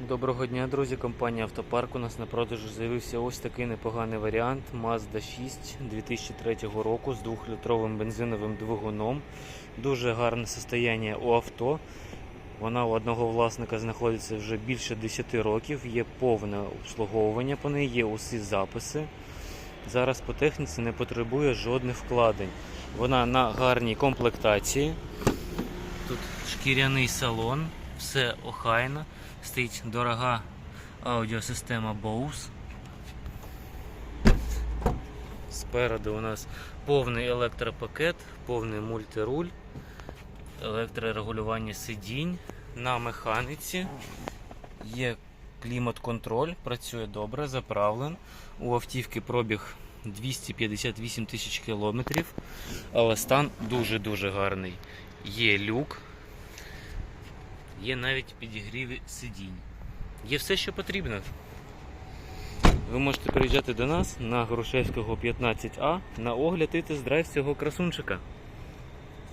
Доброго дня, друзі. Компанія Автопарк. У нас на продажу з'явився ось такий непоганий варіант Mazda 6 2003 року з 2-літровим бензиновим двигуном. Дуже гарне состояння у авто. Вона у одного власника знаходиться вже більше 10 років, є повне обслуговування по неї, є усі записи. Зараз по техніці не потребує жодних вкладень. Вона на гарній комплектації. Тут шкіряний салон, все охайно. Стоїть дорога аудіосистема Bose. Спереду у нас повний електропакет, повний мультируль, електрорегулювання сидінь на механіці. Є клімат-контроль, працює добре, заправлен. У автівки пробіг 258 тисяч кілометрів, але стан дуже-дуже гарний. Є люк, є навіть підігріві сидінь. Є все, що потрібно. Ви можете приїжджати до нас на Грушевського 15А на огляд і тест-драйв цього красунчика.